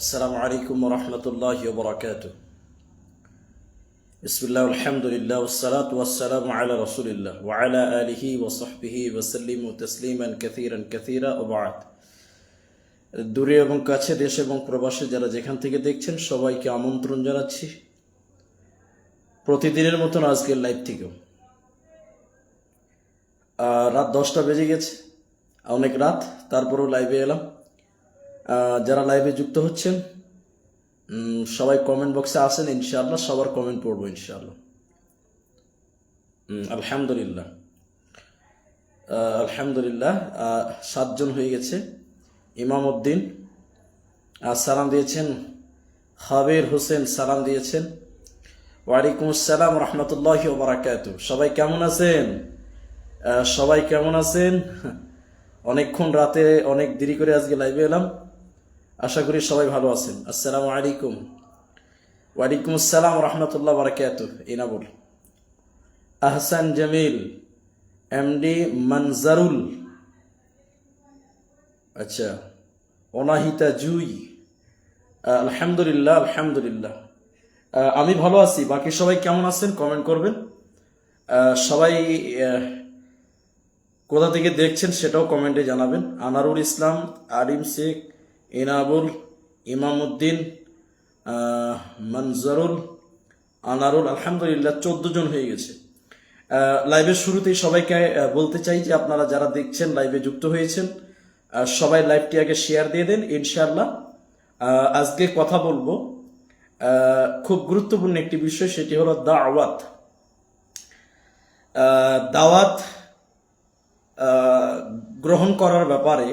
আসসালামু আলাইকুম রহমতুল্লাহ বরাকাত বিসমুল্লাহ আলহামদুলিল্লাহ ওসালাত ওয়াসালাম আলা রসুলিল্লাহ ওয়ালা আলিহি ওসহবিহি ওসালিম তসলিমান কাসিরান কাসিরা ওবাদ দূরে এবং কাছে দেশে এবং প্রবাসে যারা যেখান থেকে দেখছেন, সবাইকে আমন্ত্রণ জানাচ্ছি। প্রতিদিনের মতন আজকের লাইভ থেকেও। রাত দশটা বেজে গেছে। অনেক রাত, তারপরেও লাইভে এলাম। যারা লাইভে যুক্ত হচ্ছেন সবাই কমেন্ট বক্সে আসেন, ইনশাআল্লাহ সবার কমেন্ট পড়ব, ইনশাআল্লাহ। আলহামদুলিল্লাহ। আলহামদুলিল্লাহ সাতজন হয়ে গেছে। ইমাম উদ্দিন সালাম দিয়েছেন। হাবির হোসেন সালাম দিয়েছেন। ওয়ালাইকুম আসসালাম রহমতুল্লাহ বারাকাত। সবাই কেমন আছেন? সবাই কেমন আছেন? অনেকক্ষণ রাতে অনেক দেরি করে আজকে লাইভে এলাম। আশা করি সবাই ভালো আছেন। আসসালামু আলাইকুম। ওয়ালাইকুম আসসালাম রহমতুল্লাহ বারাকাত ইনাবুল আহসান জামিল এমডি মনজারুল। আচ্ছা অনাহিতা জুই। আলহামদুলিল্লাহ আলহামদুলিল্লাহ। আমি ভালো আছি। বাকি সবাই কেমন আছেন কমেন্ট করবেন। সবাই কোথা থেকে দেখছেন সেটাও কমেন্টে জানাবেন। আনারুল ইসলাম, আরিম শেখ ইনাবুল ইমামউদ্দিন মনজারুল, আনারুল, আলহামদুলিল্লাহ চোদ্দ জন হয়ে গেছে। লাইভের শুরুতেই সবাইকে বলতে চাই যে আপনারা যারা দেখছেন, লাইভে যুক্ত হয়েছেন সবাই লাইভটি আগে শেয়ার দিয়ে দেন, ইনশাআল্লাহ। আজকে কথা বলব খুব গুরুত্বপূর্ণ একটি বিষয়, সেটি হলো দাওয়াত। দাওয়াত গ্রহণ করার ব্যাপারে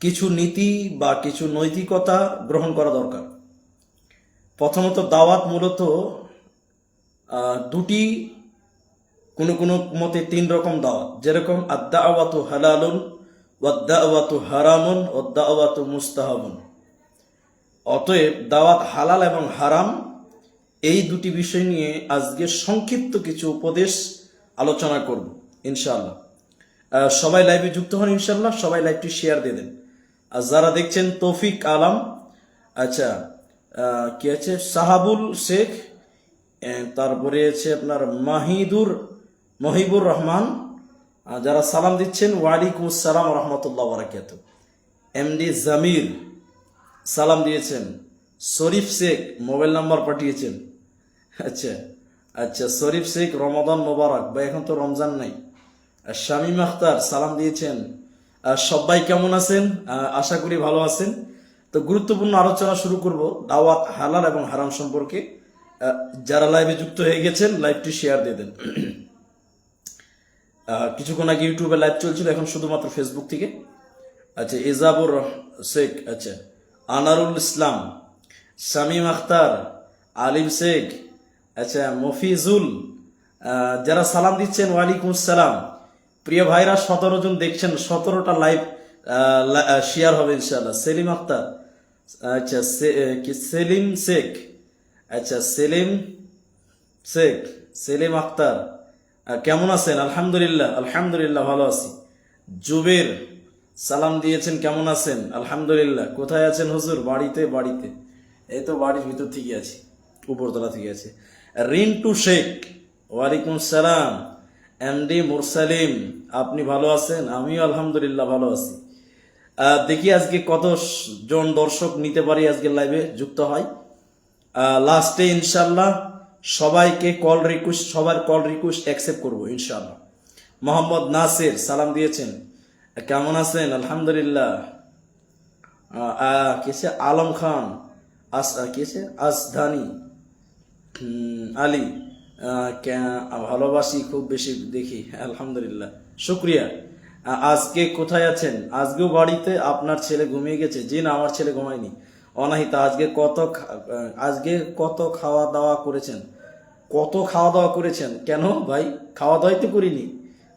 কিছু নীতি বা কিছু নৈতিকতা গ্রহণ করা দরকার। প্রথমত দাওয়াত মূলত দুটি কোনো কোনো মতে তিন রকম দাওয়াত। যেরকম আদাওয়াতু হালালুন, ওয়াদ্দাওয়াতু হারামুন, ওয়াদ্দাওয়াতু মুস্তাহাবুন। অতএব দাওয়াত হালাল এবং হারাম, এই দুটি বিষয় নিয়ে আজকে সংক্ষিপ্ত কিছু উপদেশ আলোচনা করব, ইনশাআল্লাহ। সবাই লাইভে যুক্ত হন ইনশাআল্লাহ, সবাই লাইভটি শেয়ার দিয়ে দেন। আর যারা দেখছেন তৌফিক আলম আচ্ছা কি আছে? সাহাবুল শেখ তারপরে আছে আপনার মাহিদুর, মহিবুর রহমান। যারা সালাম দিচ্ছেন, ওয়ালাইকুম আসসালাম রহমতুল্লাহ বারাকাত। এমডি জামির সালাম দিয়েছেন। শরীফ শেখ, মোবাইল নাম্বার পাঠিয়েছেন। আচ্ছা আচ্ছা শরীফ শেখ, রমাদান মোবারক। বা এখন তো রমজান নাই। শামীম আখতার সালাম দিয়েছেন। সবাই কেমন আছেন? আশা করি ভালো আছেন। তো গুরুত্বপূর্ণ আলোচনা শুরু করব দাওয়াত হালাল এবং হারাম সম্পর্কে। যারা লাইভে যুক্ত হয়ে গেছেন লাইভটি শেয়ার দিয়ে দেন। কিছুক্ষণ আগে ইউটিউবে লাইভ চলছিল, এখন শুধুমাত্র ফেসবুক থেকে। আচ্ছা এজাবুর শেখ আচ্ছা আনারুল ইসলাম, শামীম আখতার, আলিম শেখ আচ্ছা মফিজুল যারা সালাম দিচ্ছেন, ওয়ালাইকুম সালাম প্রিয় ভাইরা, সতেরো জন দেখছেন, সতেরোটা লাইভ শেয়ার হবে ইনশাল্লাহ সেলিম আক্তার আচ্ছা সেলিম শেখ আচ্ছা সেলিম শেখ, সেলিম আক্তার কেমন আছেন? আলহামদুলিল্লাহ আলহামদুলিল্লাহ ভালো আছি। জুবের, সালাম দিয়েছেন, কেমন আছেন? আলহামদুলিল্লাহ। কোথায় আছেন হুজুর? বাড়িতে বাড়িতে। এই তো বাড়ির ভিতর থেকে আছি, উপরতলা থেকে আছে। রিন্টু শেখ, ওয়ালাইকুম সালাম। এমডি মুরসালিম আপনি ভালো আছেন? আমিও আলহামদুলিল্লাহ ভালো আছি। দেখি আজকে কত জন দর্শক নিতে পারি আজকে লাইভে যুক্ত হয়। লাস্টে ইনশাল্লাহ সবাইকে কল রিকোয়েস্ট সবার কল রিকোয়েস্ট অ্যাকসেপ্ট করব ইনশাল্লাহ মোহাম্মদ নাসির সালাম দিয়েছেন। কেমন আছেন? আলহামদুলিল্লাহ। আছে আলম খান। আস আহ, কি আছে আসধানি আলী। ভালোবাসি খুব বেশি দেখি, আলহামদুলিল্লাহ। শুক্রিয়া। আজকে কোথায় আছেন? আজকেও বাড়িতে আপনার ছেলে ঘুমিয়ে গেছে। জি না, আমার ছেলে ঘুমায়নি। অনাহিতা, আজকে কত আজকে কত খাওয়া দাওয়া করেছেন? কত খাওয়া দাওয়া করেছেন? কেন ভাই? খাওয়া দাওয়াই তো করিনি।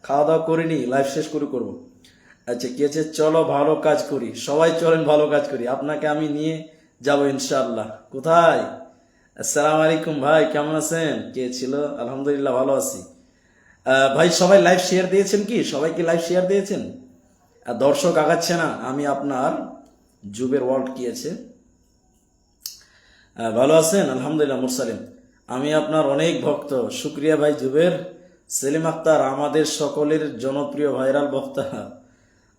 খাওয়া দাওয়া করিনি লাইফ শেষ করে করব। আচ্ছা কি আছে? চলো, ভালো কাজ করি। সবাই চলেন, ভালো কাজ করি। আপনাকে আমি নিয়ে যাব ইনশাল্লাহ কোথায়? আসসালামু আলাইকুম ভাই, কেমন আছেন? কে ছিল? আলহামদুলিল্লাহ ভালো আছি। ভাই, সবাই লাইভ শেয়ার দিয়েছেন কি? সবাই কি লাইভ শেয়ার দিয়েছেন? আর দর্শক আগাচ্ছে না, আমি আপনার যুবের ওয়ার্ল্ড কি আছে? ভালো আছেন? আলহামদুলিল্লাহ মুরসালিম আমি আপনার অনেক ভক্ত। শুক্রিয়া ভাই জুবের সেলিম আক্তার, আমাদের সকলের জনপ্রিয় ভাইরাল বক্তা।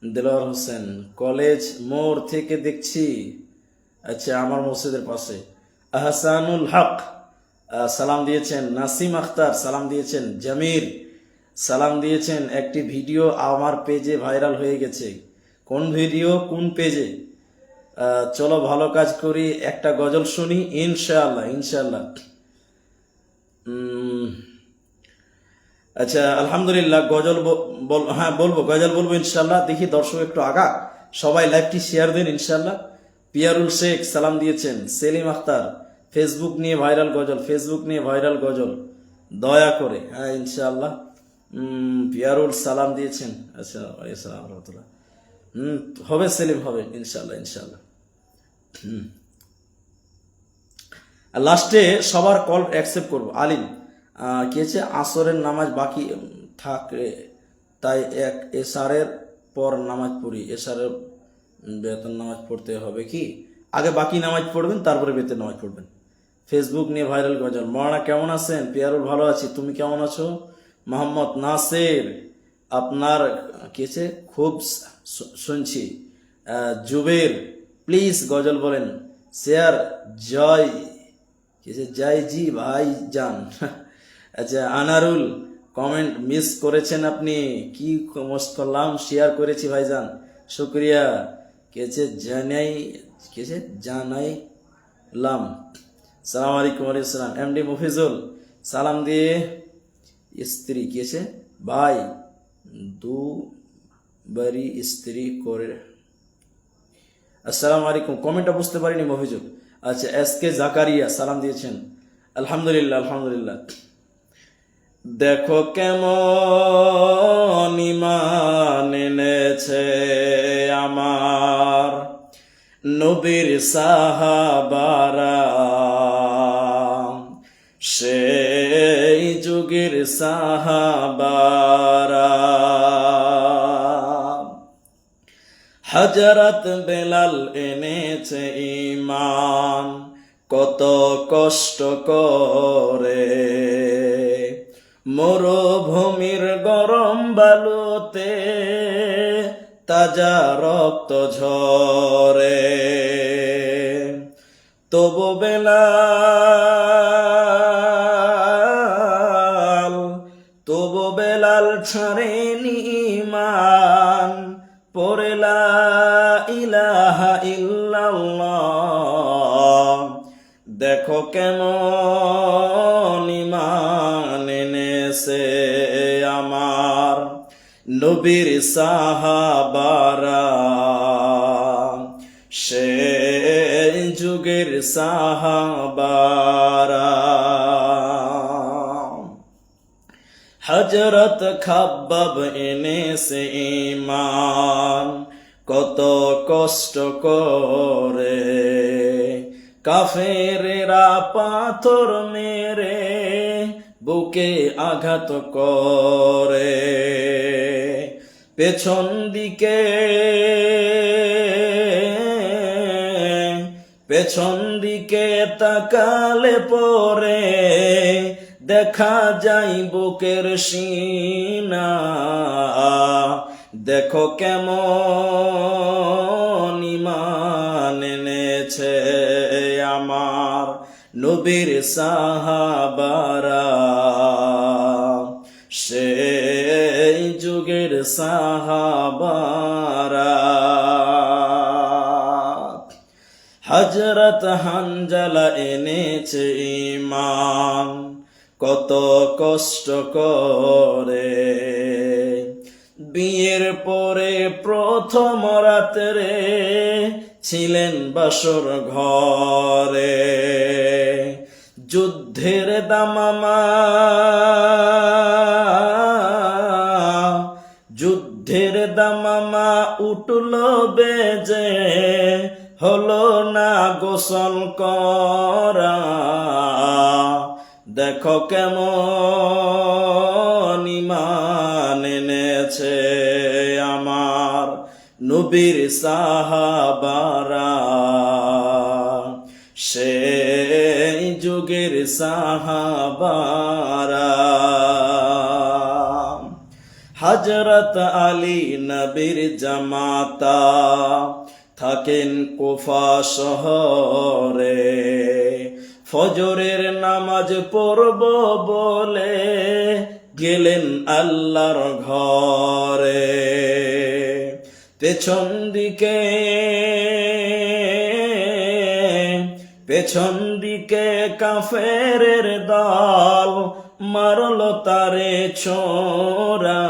দেলোয়ার হোসেন, কলেজ মোড় থেকে দেখছি। আচ্ছা আমার মসজিদের পাশে। আহসানুল হক সালাম দিয়েছেন নাসিম আখতার, সালাম দিয়েছেন জামির, সালাম দিয়েছেন একটি ভিডিও আমার পেজে ভাইরাল হয়ে গেছে। কোন ভিডিও, কোন পেজে? চলো ভালো কাজ করি, একটা গজল শুনি, ইনশাআল্লাহ ইনশাআল্লাহ। আচ্ছা আলহামদুলিল্লাহ, গজল হ্যাঁ বলব, গজল বলব ইনশাল্লাহ দেখি দর্শক একটু আগা। সবাই লাইভটি শেয়ার দিন ইনশাল্লাহ পিয়ারুল শেখ, সালাম দিয়েছেন, সেলিম আখতার। ফেসবুক নিয়ে ভাইরাল গজল ফেসবুক নিয়ে ভাইরাল গজল। দয়া করে হ্যাঁ ইনশাআল্লাহ। পিয়ারুল সালাম দিয়েছেন। আচ্ছা আসসালাম রহমতুল্লাহ। হুম হবে সেলিম, হবে ইনশাল্লাহ ইনশাল্লাহ আর লাস্টে সবার কল অ্যাকসেপ্ট করব। আলিম কি হচ্ছে আসরের নামাজ বাকি থাকে তাই এক এসারের পর নামাজ পড়ি। এসারের বেতন নামাজ পড়তে হবে কি? আগে বাকি নামাজ পড়বেন, তারপরে বেতন নামাজ পড়বেন। ফেসবুক নিয়ে ভাইরাল গজল মরানা কেমন আছেন? পিয়ারুল, ভালো আছি। তুমি কেমন আছো? মোহাম্মদ নাসের, আপনার, কি হচ্ছে খুব শুনছি। জুবের প্লিজ গজল বলেন। শেয়ার জয় কিসে জয় জি ভাই যান আচ্ছা আনারুল কমেন্ট মিস করেছেন আপনি। কি মোস্ট করলাম? শেয়ার করেছি ভাইজান শুক্রিয়া। কেছে জানাই কেছে জানাইলাম। সালাম আলাইকুম আলাইকুম সালাম। এমডি মুফিজুল, সালাম দিয়ে স্ত্রী কেছে ভাই, দু বাড়ি স্ত্রী করে। আসসালামু আলাইকুম কমেন্টটা বুঝতে পারিনি মফিজুল। আচ্ছা এস কে জাকারিয়া, সালাম দিয়েছেন। আলহামদুলিল্লাহ আলহামদুলিল্লাহ। দেখো কেমন ইমান এনেছে আমার নবীর সাহাবারা। সেই যুগের সাহাবারা। হজরত বেলাল এনেছে ইমান কত কষ্ট করে। মরুভূমির গরম বালুতে তাজা রক্ত ঝরে। তবু বেলাল কেমন ইমান আমার নবীর সাহাবারা? সে যুগের সাহাবারা। হজরত খাব্বাব এনেছে ইমান কত কষ্ট করে। কাফেরেরা পাথর মেরে বুকে আঘাত করে। পেছন দিকে পেছন দিকে তাকালে পরে দেখা যায় বুকের সিনা। দেখো কেমন নবীর সাহাবারা। সেই যুগের সাহাবারা। হজরত হানজালা এনেছে ইমান কত কষ্ট করে। বিয়ের পরে প্রথম রাত্রে ছিলেন বাসর ঘরে। যুদ্ধের দামামা যুদ্ধের দামামা উঠল বেজে, হলো না গোসল করা। দেখো কেমন ইমান এনেছে। নবীর সাহাবারা। সেই যুগের সাহাবারা। হজরত আলী নবীর জামাতা থাকেন কুফা শহরে। ফজরের নামাজ পড়ব বলে গেলেন আল্লাহর ঘরে। পেছন দিকে পেছন দিকে কাফেরের দল মারল তারে ছোরা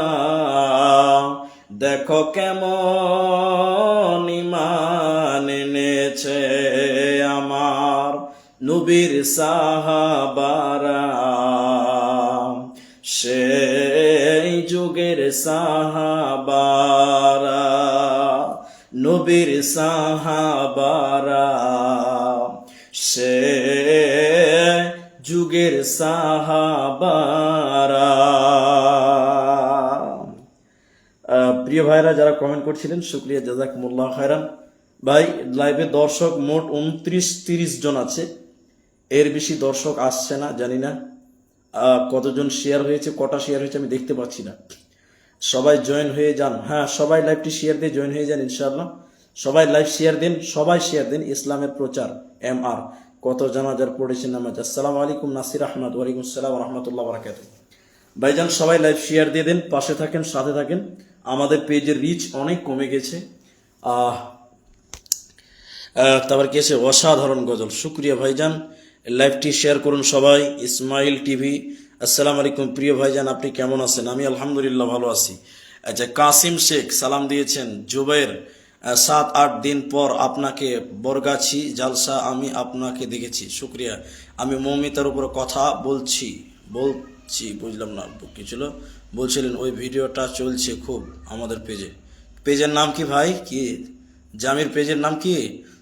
দেখো কেমন ইমান এনেছে আমার নবীর সাহাবারা। সেই যুগের সাহাবারা, নবীর সাহাবারা, সে যুগের সাহাবারা। প্রিয় ভাইরা, যারা কমেন্ট করছিলেন, শুক্রিয়া, জাজাকুমুল্লাহ খায়রান। ভাই লাইভে দর্শক মোট উনত্রিশ, তিরিশ জন আছে। এর বেশি দর্শক আসছে না, জানি না। কতজন শেয়ার হয়েছে, কটা শেয়ার হয়েছে আমি দেখতে পাচ্ছি না। সবাই জয়েন হয়ে যান। হ্যাঁ সবাই লাইভটি শেয়ার দিয়ে জয়েন হয়ে যান ইনশাআল্লাহ। সবাই লাইভ শেয়ার দিন, সবাই শেয়ার দিন ইসলামের প্রচার এম আর কত জানাজার পড়েছেন নামাজ। আসসালামু আলাইকুম, নাসির আহমদ। ওয়ালাইকুম আসসালাম রহমতুল্লাহ বারাকাত ভাইজান, সবাই লাইভ শেয়ার দিয়ে দেন, পাশে থাকেন, সাথে থাকেন। আমাদের পেজের রিচ অনেক কমে গেছে। তারপর কি আছে? অসাধারণ গজল। শুক্রিয়া ভাইজান। লাইভটি শেয়ার করুন সবাই। ইসমাইল টিভি, আসসালামু আলাইকুম। প্রিয় ভাইজান, আপনি কেমন আছেন? আমি আলহামদুলিল্লাহ ভালো আছি। আচ্ছা কাসিম শেখ, সালাম দিয়েছেন। জুবের সাত, আট দিন পর আপনাকে বরগাছি জালসা আমি আপনাকে দেখেছি। শুক্রিয়া। আমি মৌমিতার উপর কথা বলছি বলছি, বুঝলাম না, কি ছিল? বলছিলেন, ওই ভিডিওটা চলছে খুব আমাদের পেজে পেজের নাম কি ভাই? কি? জামির পেজের নাম কি?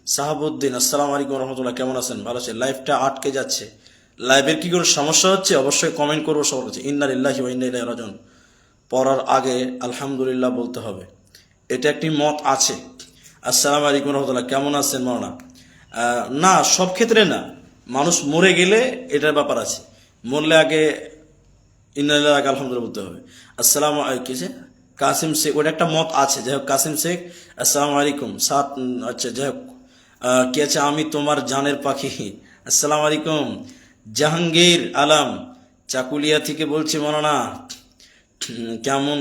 সাহাবুদ্দিন আসসালামু আলাইকুম রহমতুল্লাহ কেমন আছেন? ভালো আছে লাইফটা আটকে যাচ্ছে। লাইভের কি কোনো সমস্যা হচ্ছে? অবশ্যই কমেন্ট করব সবার কাছে। ইন্না ইল্লাহি ওয়া ইন্না ইলাইহি পড়ার আগে আলহামদুলিল্লাহ বলতে হবে। এটা একটি মত আছে। আসসালামু আলাইকুম রহমতুল্লাহ কেমন আছেন আহ, না সব ক্ষেত্রে না। মানুষ মরে গেলে এটার ব্যাপার আছে। মরলে আগে ইন্নালিল্লাহ আগে আলহামদুলিল্লাহ বলতে হবে। আসসালাম কিসে কাসিম শেখ ওটা একটা মত আছে। যাই হোক কাসিম শেখ আসসালামু আলাইকুম সাত আচ্ছা যাই হোক। কি আছে? আমি তোমার জানের পাখি। আসসালামু আলাইকুম। জাহাঙ্গীর আলম, চাকুলিয়া থেকে বলছি মনে কেমন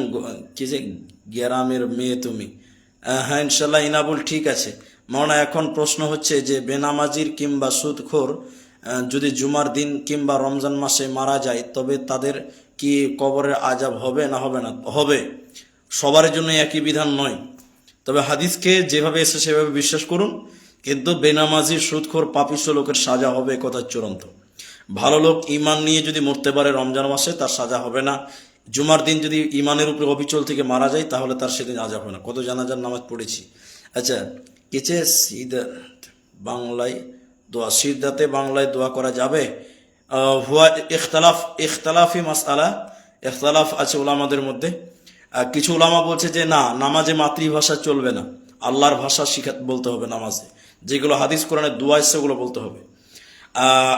কি যে গ্রামের মেয়ে তুমি? হ্যাঁ ইনশাল্লাহ ইনাবুল ঠিক আছে। মনে এখন প্রশ্ন হচ্ছে যে, বেনামাজির কিংবা সুদখোর যদি জুমার দিন কিংবা রমজান মাসে মারা যায়, তবে তাদের কি কবরের আজাব হবে না হবে না? হবে। সবার জন্য একই বিধান নয়। তবে হাদিসকে যেভাবে এসে সেভাবে বিশ্বাস করুন। কিন্তু বেনামাজি সুদখোর পাপিষ্ঠ লোকের সাজা হবে এ কথা চূড়ান্ত। ভালো লোক ইমান নিয়ে যদি মরতে পারে রমজান মাসে, তার সাজা হবে না। জুমার দিন যদি ইমানের উপরে অবিচল থেকে মারা যায়, তাহলে তার সেদিন আজা হবে না। কত জানাজার নামাজ পড়েছি। আচ্ছা কেচে সিদা বাংলায় দোয়া সিদ্ধাতে বাংলায় দোয়া করা যাবে? হুয়া ইখতালাফ, ইখতালাফি মাসআলা, ইখতালাফ আছে ওলামাদের মধ্যে। কিছু ওলামা বলছে যে, না, নামাজে মাতৃভাষা চলবে না। আল্লাহর ভাষা শিখা, বলতে হবে নামাজে। যেগুলো হাদিস কোরআনের দোয়া এসছে, ওগুলো বলতে হবে।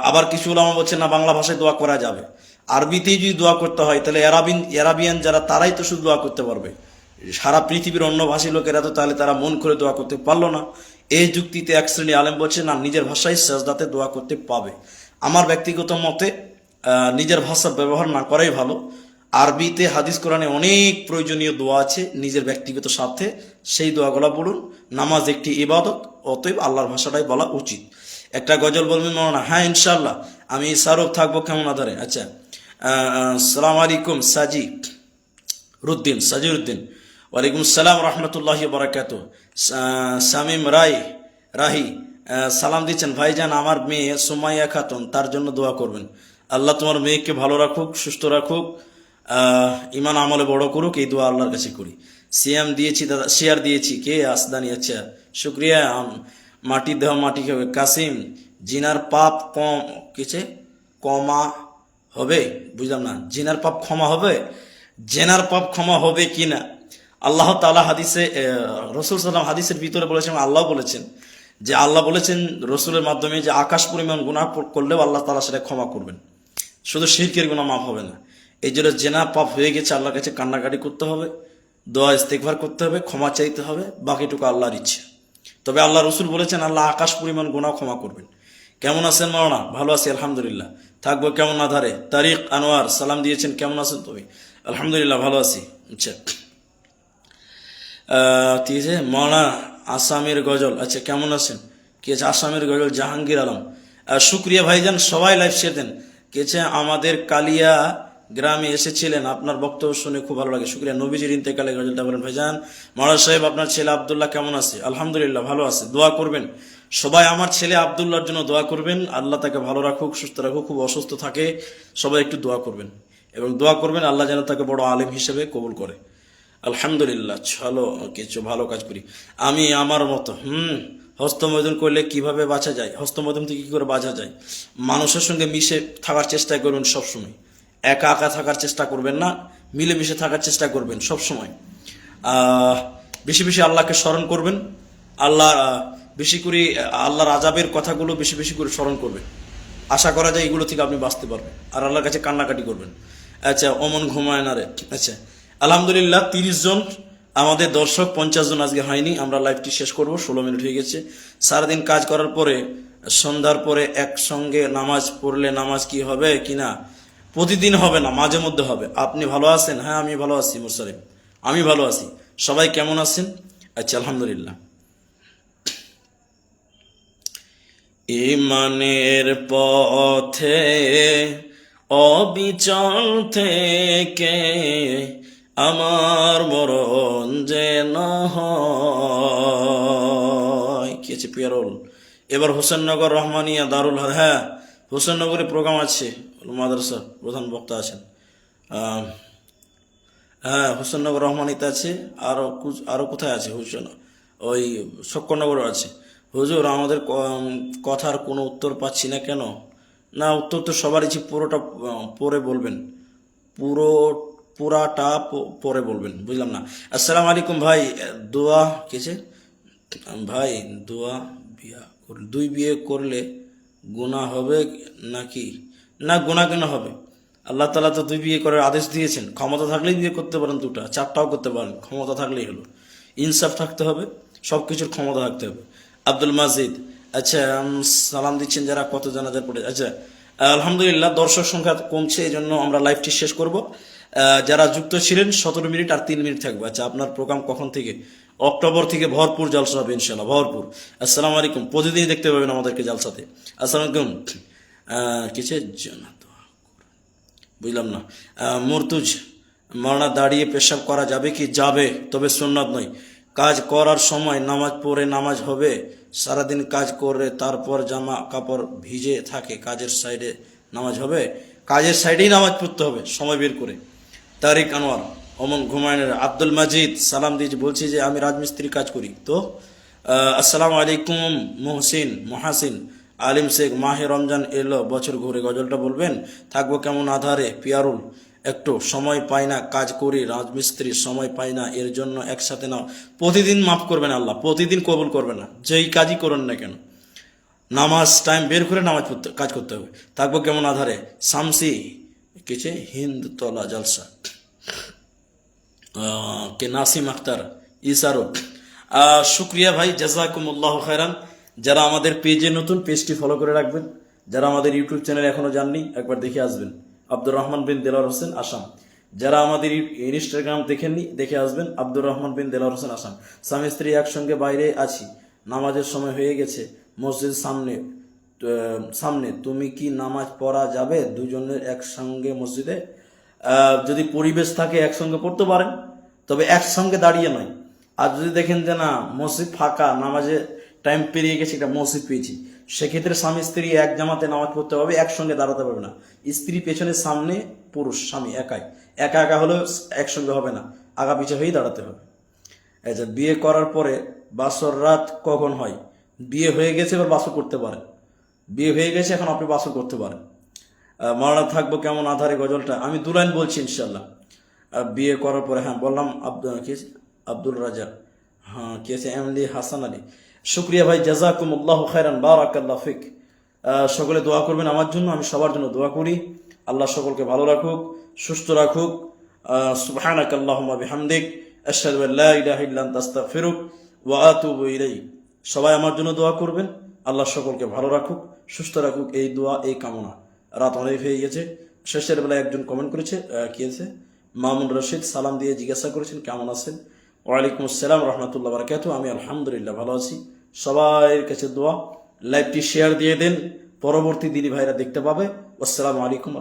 আবার কিছু ওলামা বলছে না, বাংলা ভাষায় দোয়া করা যাবে। আরবিতেই যদি দোয়া করতে হয়, তাহলে অ্যারাবিন অ্যারাবিয়ান যারা, তারাই তো শুধু দোয়া করতে পারবে। সারা পৃথিবীর অন্য ভাষী লোকেরা তো তাহলে তারা মন করে দোয়া করতে পারল না। এই যুক্তিতে এক শ্রেণি আলেম বলছে, না, নিজের ভাষায় সেজদাতে দোয়া করতে পাবে। আমার ব্যক্তিগত মতে নিজের ভাষা ব্যবহার না করাই ভালো। আরবিতে হাদিস কোরআনে অনেক প্রয়োজনীয় দোয়া আছে, নিজের ব্যক্তিগত স্বার্থে। সেই দোয়াগুলো বলুন নামাজ একটি ইবাদত অতএব আল্লাহর ভাষাটাই বলা উচিত। একটা গজল বলবেন না হ্যাঁ ইনশাল্লাহ আমি শাহরুখ থাকব কেমন আধারে আচ্ছা সালাম আলাইকুম সাজি রুদ্দিন সাজিরুদ্দিন ওয়ালাইকুম সালাম রহমতুল্লাহ বরাকাত শামিম রায় রাহি সালাম দিচ্ছেন। ভাইজান, আমার মেয়ে সুমাইয়া খাতুন, তার জন্য দোয়া করবেন। আল্লাহ তোমার মেয়েকে ভালো রাখুক, সুস্থ রাখুক ইমান আমলে বড় করুক, এই দোয়া আল্লাহর কাছে করি। সিএম দিয়েছি দাদা শেয়ার দিয়েছি। কে? আসদানি আচ্ছা। শুক্রিয়া মাটি দেহ, মাটি খাবে কাসিম। জিনার পাপ কম কিছে কমা হবে? বুঝলাম না। জিনার পাপ ক্ষমা হবে? জেনার পাপ ক্ষমা হবে কি না? আল্লাহ তালা হাদিসে রসুল সাল্লাম হাদিসের ভিতরে বলেছেন, আল্লাহ বলেছেন যে আল্লাহ বলেছেন রসুলের মাধ্যমে যে আকাশ পরিমাণ গুণা করলেও আল্লাহ তালা সেটা ক্ষমা করবেন। শুধু শিরকের গুণা মাফ হবে না। এই জন্য জেনা পাপ হয়ে গেছে, আল্লাহর কাছে কান্নাকাটি করতে হবে, দোয়া ইস্তেকভার করতে হবে, ক্ষমা চাইতে হবে, বাকিটুকু আল্লাহর ইচ্ছে। তবে আল্লাহ রসুল বলেছেন, আল্লাহ আকাশ পরিমাণ গুণা ক্ষমা করবেন। কেমন আছেন মাওনা ভালো আছি, আলহামদুলিল্লাহ। থাকব কেমন আধারে? তারিক আনোয়ার, সালাম দিয়েছেন, কেমন আছেন তুমি আলহামদুলিল্লাহ, ভালো আছি। আচ্ছা। আছে মৌলানা আসামের গজল। আচ্ছা কেমন আছেন? কি আছে? আসামের গজল, জাহাঙ্গীর আলম। শুক্রিয়া ভাইজান, সবাই লাইভ শেয়ার দেন। কি আমাদের কালিয়া গ্রামে এসেছিলেন, আপনার বক্তব্য শুনে খুব ভালো লাগে। শুক্রিয়া। নবীজির ইন্তেকালে গজলটা বলেন, ভাইজান মহারাজ সাহেব, আপনার ছেলে আবদুল্লাহ কেমন আছে? আলহামদুলিল্লাহ, ভালো আছে। দোয়া করবেন। সবাই আমার ছেলে আবদুল্লাহর জন্য দোয়া করবেন। আল্লাহ তাকে ভালো রাখুক, সুস্থ রাখুক, খুব অসুস্থ থাকে। সবাই একটু দোয়া করবেন এবং দোয়া করবেন, আল্লাহ যেন তাকে বড় আলেম হিসেবে কবুল করে। আলহামদুলিল্লাহ, চলো, কিছু ভালো কাজ করি। আমি আমার মতো, হুম হস্তমৈদন করলে কীভাবে বাঁচা যায়? হস্তমৈদন থেকে কি করে বাঁচা যায়? মানুষের সঙ্গে মিশে থাকার চেষ্টা করবেন সবসময়। একা একা থাকার চেষ্টা করবেন না মিলেমিশে থাকার চেষ্টা করবেন সবসময়। আহ, বেশি বেশি আল্লাহকে স্মরণ করবেন। আল্লাহ বেশি করে আল্লাহর আজাবের কথাগুলো বেশি বেশি করে স্মরণ করবেন। আশা করা যায় এগুলো থেকে আপনি বাঁচতে পারবেন। আর আল্লাহর কাছে কান্নাকাটি করবেন। আচ্ছা অমন ঘুমায় না রে। আচ্ছা আলহামদুলিল্লাহ তিরিশ জন আমাদের দর্শক পঞ্চাশ জন আজকে হয়নি। আমরা লাইভটি শেষ করব ষোলো মিনিট হয়ে গেছে। সারাদিন কাজ করার পরে সন্ধ্যার পরে একসঙ্গে নামাজ পড়লে নামাজ কি হবে কি না? প্রতিদিন হবে না, মাঝে মধ্যে হবে। আপনি ভালো আছেন? হ্যাঁ আমি ভালো আছি, মুসালিম। আমি ভালো আছি। সবাই কেমন আছেন? আচ্ছা আলহামদুলিল্লাহ। ইমানের পথে, অবিচল থেকে আমার মরণ যেন হয়। কি আছে পিয়ারল। এবার হোসেননগর রহমানিয়া দারুল হ্যাঁ হোসেননগরে প্রোগ্রাম আছে মাদ্রাসা প্রধান বক্তা আছেন। হ্যাঁ হোসেননগর রহমানিতে আছে আরও কুচ- আরও কোথায় আছে হুসেন ওই শক্করনগর আছে। হুজুর, আমাদের কথার কোনো উত্তর পাচ্ছি না কেন? না, উত্তর তো সবারই পুরোটা পরে বলবেন। পুরো, পুরাটা পরে বলবেন, বুঝলাম না। আসসালামু আলাইকুম ভাই, দোয়া কেছে ভাই, দোয়া, বিয়া দুই বিয়ে করলে গুণা হবে নাকি? না গুণা কেন হবে? আল্লাহ তালা তো দুই বিয়ে করার আদেশ দিয়েছেন। ক্ষমতা থাকলেই বিয়ে করতে পারেন দুটা, চারটাও করতে পারেন, ক্ষমতা থাকলেই হলো। ইনসাফ থাকতে হবে সব কিছুর ক্ষমতা থাকতে হবে। আব্দুল মাজিদ আচ্ছা সালাম দিচ্ছেন যারা, কত জানাজার পড়ে আচ্ছা আলহামদুলিল্লাহ, দর্শক সংখ্যা কমছে এই জন্য আমরা লাইভটি শেষ করব। যারা যুক্ত ছিলেন, সতেরো মিনিট আর তিন মিনিট থাকবে। আচ্ছা আপনার প্রোগ্রাম কখন থেকে? অক্টোবর থেকে ভরপুর জলসা হবে ইনশাল্লাহ ভরপুর। আসসালামু আলাইকুম। প্রতিদিনই দেখতে পাবেন আমাদেরকে জালসাতে। আসসালামু আলাইকুম। কিসের জন্য বুঝলাম না। মুরতুজ, মারনা দাঁড়িয়ে পেশাব করা যাবে কি? যাবে, তবে সুন্নাত নয়। কাজ করার সময় নামাজ পড়ে নামাজ হবে, সারাদিন কাজ করে তারপর জামা কাপড় ভিজে থাকে, কাজের সাইডে নামাজ হবে। কাজের সাইডেই নামাজ পড়তে হবে, সময় বের করে। তারিক আনোয়ার অমন ঘুমায়নের আব্দুল মাজিদ সালাম দিয়ে বলছি যে আমি রাজমিস্ত্রি কাজ করি। তো আসসালামু আলাইকুম মোহসিন, মহাসিন। আলিম শেখ, মাহে রমজান এলো, বছর ঘুরে গজলটা বলবেন? থাকব কেমন আধারে? পিয়ারুল, একটু সময় পাই না কাজ করি, রাজমিস্ত্রি সময় পাই না, এর জন্য একসাথে নাও। প্রতিদিন মাফ করবেন আল্লাহ, প্রতিদিন কবুল করবে না, যেই কাজই করুন না কেন। নামাজ টাইম বের করে নামাজ পড়তে, কাজ করতে হবে। থাকব কেমন আধারে? সামসি কিছু হিন্দ তলা জলসা। কে নাসিম আখতার ইসারো শুক্রিয়া ভাই, জাজাকুমুল্লাহ খায়রান। যারা আমাদের পেজে নতুন, পেজটি ফলো করে রাখবেন। যারা আমাদের ইউটিউব চ্যানেল এখনও জাননি একবার দেখে আসবেন। আব্দুর রহমান বিন দেলার হোসেন, আসাম। যারা আমাদের ইনস্টাগ্রাম দেখেননি, দেখে আসবেন। আব্দুর রহমান বিন দেলার হোসেন, আসাম। স্বামী স্ত্রী একসঙ্গে বাইরে আছি। নামাজের সময় হয়ে গেছে। মসজিদ সামনে সামনে। তুমি কি নামাজ পড়া যাবে? দুজনের একসঙ্গে মসজিদে যদি পরিবেশ থাকে একসঙ্গে পড়তে পারেন, তবে একসঙ্গে দাঁড়িয়ে নয়। আর যদি দেখেন যে না, মসজিদ ফাঁকা, নামাজে টাইম পেরিয়ে গেছে এটা মসজিদ পেয়েছি, সেক্ষেত্রে স্বামী স্ত্রী এক জামাতে নামাজ পড়তে হবে একসঙ্গে দাঁড়াতে পারবে না। স্ত্রী পেছনে, সামনে, পুরুষ, স্বামী একাই। একা একা হলেও একসঙ্গে হবে না, আগা পিছে হয়েই দাঁড়াতে হবে। আচ্ছা বিয়ে করার পরে বাসর রাত কখন হয়? বিয়ে হয়ে গেছে এবার বাসর করতে পারেন। বিয়ে হয়ে গেছে, এখন আপনি বাসর করতে পারেন। মারা থাকব কেমন আধারে গজলটা? আমি দু লাইন বলছি ইনশাল্লাহ বিয়ে করার পরে হ্যাঁ বললাম কি আব্দুল রাজা হ্যাঁ কে আছে? এম এমলি হাসান আলী। শুক্রিয়া ভাই জাজাকুম আল্লাহ খায়রান, বারাকাল্লাহ ফিক। সকলে দোয়া করবেন আমার জন্য, আমি সবার জন্য দোয়া করি। আল্লাহ সকলকে ভালো রাখুক, সুস্থ রাখুক। সুবহানাক আল্লাহুম্মা বিহামদিক। আশহাদু আন লা ইলাহা ইল্লা আনতা, আস্তাগফিরুক ওয়া আতুবু ইলাইক। সবাই আমার জন্য দোয়া করবেন। আল্লাহ সকলকে ভালো রাখুক, সুস্থ রাখুক। এই দোয়া, এই কামনা। রাত অনেক হয়ে গেছে। শেষের বেলায় একজন কমেন্ট করেছে কি আছে? মামুন রশিদ সালাম দিয়ে জিজ্ঞাসা করেছেন, কেমন আছেন? ওয়ালাইকুম আসসালাম, রহমতুল্লাহ বারকাত আমি আলহামদুলিল্লাহ ভালো আছি। সবাই কাছে দোয়া, লাইভটি শেয়ার দিয়ে দেন। পরবর্তী দিনী ভাইরা দেখতে পাবে। আসসালামু আলাইকুম